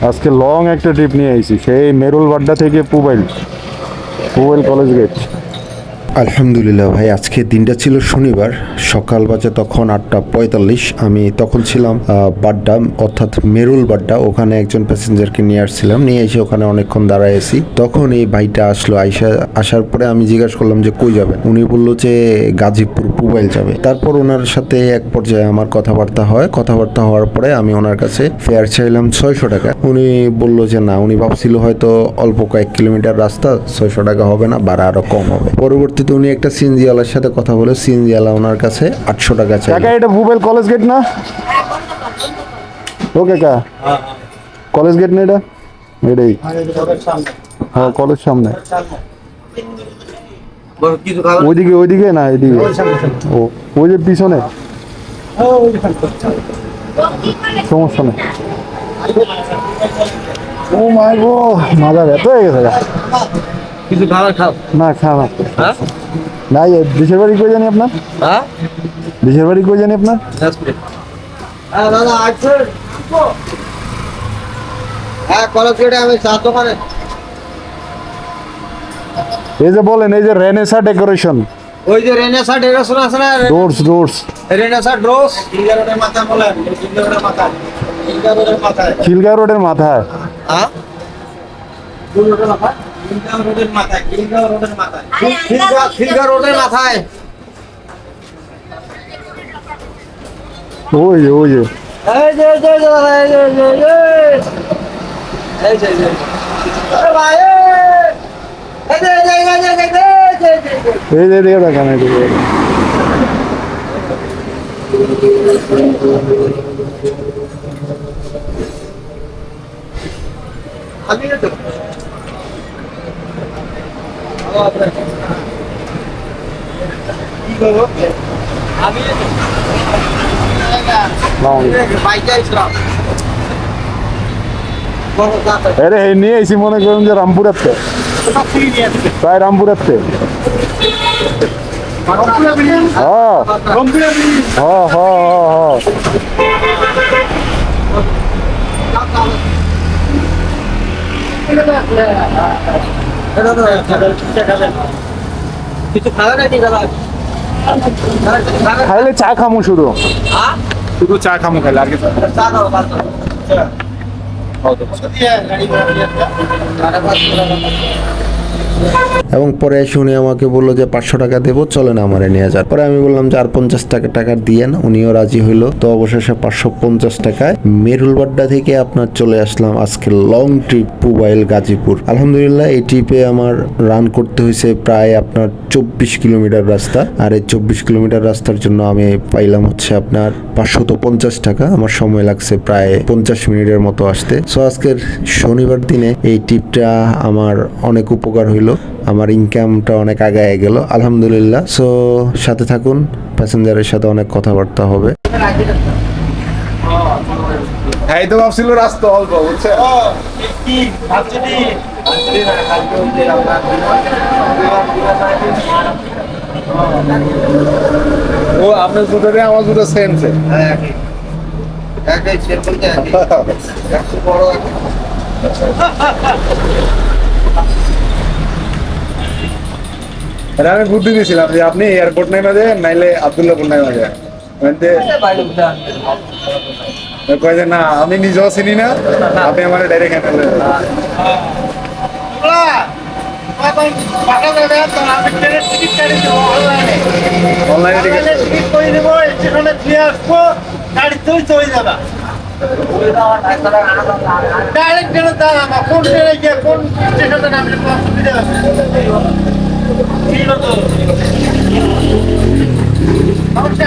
আজকে লং একটা ট্রিপ নিয়ে আইছি সেই মেরুল বাড্ডা থেকে পুবাইল পুবাইল কলেজ গেট আলহামদুলিল্লাহ ভাই, আজকে দিনটা ছিল শনিবার। সকাল বাজে তখন আটটা পঁয়তাল্লিশ। আমি তখন ছিলাম বাড্ডা, অর্থাৎ মেরুল বাড্ডা। ওখানে একজন প্যাসেঞ্জারকে নিয়ে আসছিলাম। নিয়ে এসে ওখানে অনেকক্ষণ দাঁড়ায় আছি। তখন এই ভাইটা আসলো, আইসা আসার পরে আমি জিজ্ঞাসা করলাম যে, কই যাবেন? উনি বলল যে, গাজীপুর পুবাইল যাবে। তারপর ওনার সাথে এক পর্যায়ে আমার কথাবার্তা হয়। কথাবার্তা হওয়ার পরে আমি ওনার কাছে ফেয়ার চাইলাম ছয়শো টাকা। উনি বলল যে, না। উনি ভাবছিল হয়তো অল্প কয়েক কিলোমিটার রাস্তা, ছয়শো টাকা হবে না বাড়া আরও কম হবে। পরবর্তীতে উনি একটা সিএনজিওয়ালার সাথে কথা বলে সিএনজিওয়ালা ওনার কাছে আটশো টাকা চাই। কাকা, এটা ভুবেল কলেজ গেট না? ও কাকা, কলেজ গেট না এটা? এটাই। হ্যাঁ কলেজ সামনে। ওইদিকে ওইদিকে না, এদিকে? ও, ওই যে পিছনে? সমস্যা নেই। ও মাই গো মাথা ব্যথা হয়ে গেছে। কিছু খাবার খাও। না খা না। হ্যাঁ? না এই দেশের বাড়ি কই জানি আপনার? হ্যাঁ? দেশের বাড়ি কই জানি আপনার? হ্যাঁ দাদা আসছেন হ্যাঁ কলেজ গেটে আমি চা দোকানে। এই যে বলেন এই যে রেনেসা ডেকোরেশন ওই যে রেনেসা ডেকোরেশন আছে না? ডোরস ডোরস রেনেসা ড্রোস ইন্ডিয়ার মাথা বলেন ইন্ডিয়ার মাথা ইন্ডিয়ার মাথায়। খিলগা রোডের মাথায়। হ্যাঁ? রোডের মাথায়? খিলগাঁও রোডের মাথায় রোডের মাথায় রোডের মাথায় ওই যে ওই যে এই যে এই যে এই যে এই যে এই যে এই যে এই যে এই যে আরে আরে নিয়ে এসি মনে করেন যে রামপুরাতে। প্রায় রামপুরাতে। হ্যাঁ কিছু খাবে নাকি দাদা? খাইলে চা খামু শুধু। হ্যাঁ? শুধু চা খামু খাইলে আর কিছু চা দাও চা গাড়ি এবং পরে শুনে আমাকে বলল যে পাঁচশো টাকা দেবো, চলেন আমারে নিয়ে যান। পরে আমি বললাম যে আর পঞ্চাশ টাকা টাকা দিয়েন উনিও রাজি হইল। তো অবশেষে পাঁচশো পঞ্চাশ টাকায় মেরুলবাড্ডা থেকে আপনার চলে আসলাম আজকে লং ট্রিপ পুবাইল গাজীপুর। আলহামদুলিল্লাহ, এই ট্রিপে আমার রান করতে হয়েছে প্রায় আপনার চব্বিশ কিলোমিটার রাস্তা। আর এই চব্বিশ কিলোমিটার রাস্তার জন্য আমি পাইলাম হচ্ছে আপনার পাঁচশত পঞ্চাশ টাকা। আমার সময় লাগছে প্রায় পঞ্চাশ মিনিটের মতো আসতে। সো আজকের শনিবার দিনে এই ট্রিপটা আমার অনেক উপকার হইল। আমার ইনকামটা অনেক আগায় গেল, আলহামদুলিল্লাহ। সো সাথে থাকুন, প্যাসেঞ্জারের সাথে অনেক কথাবার্তা হবে। হ্যাঁ তো ভাবছিল রাস্তা অল্প বুঝছে ও আপনার দুটোরে আমার জুতো সেম সেম আমি বুদ্ধি দিয়েছিলাম যে আপনি এয়ারপোর্ট নাই না যায় নাইলে আবদুল্লাপুর নাই না যায় কয় যে না আমি নিজেও চিনি না আপনি আমার ডাইরেক্ট হ্যান্ডেল অনলাইনে টিকিট করে দেব স্টেশনে দিয়ে আসব গাড়ি তুই চলে যাবা ডাইরেক্ট ট্রেনে দাঁড়াবা কোন ট্রেনে গিয়ে কোন স্টেশনে নামলে সুবিধা আছে। সমস্যা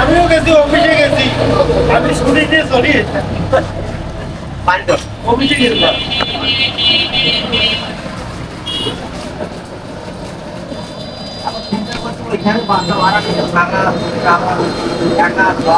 আমিও গেছি অফিসে গেছি আমি স্কুটিতে চলি অফিসে গেছিলাম এখানে বাসা ভাড়া টাকা টাকা টাকা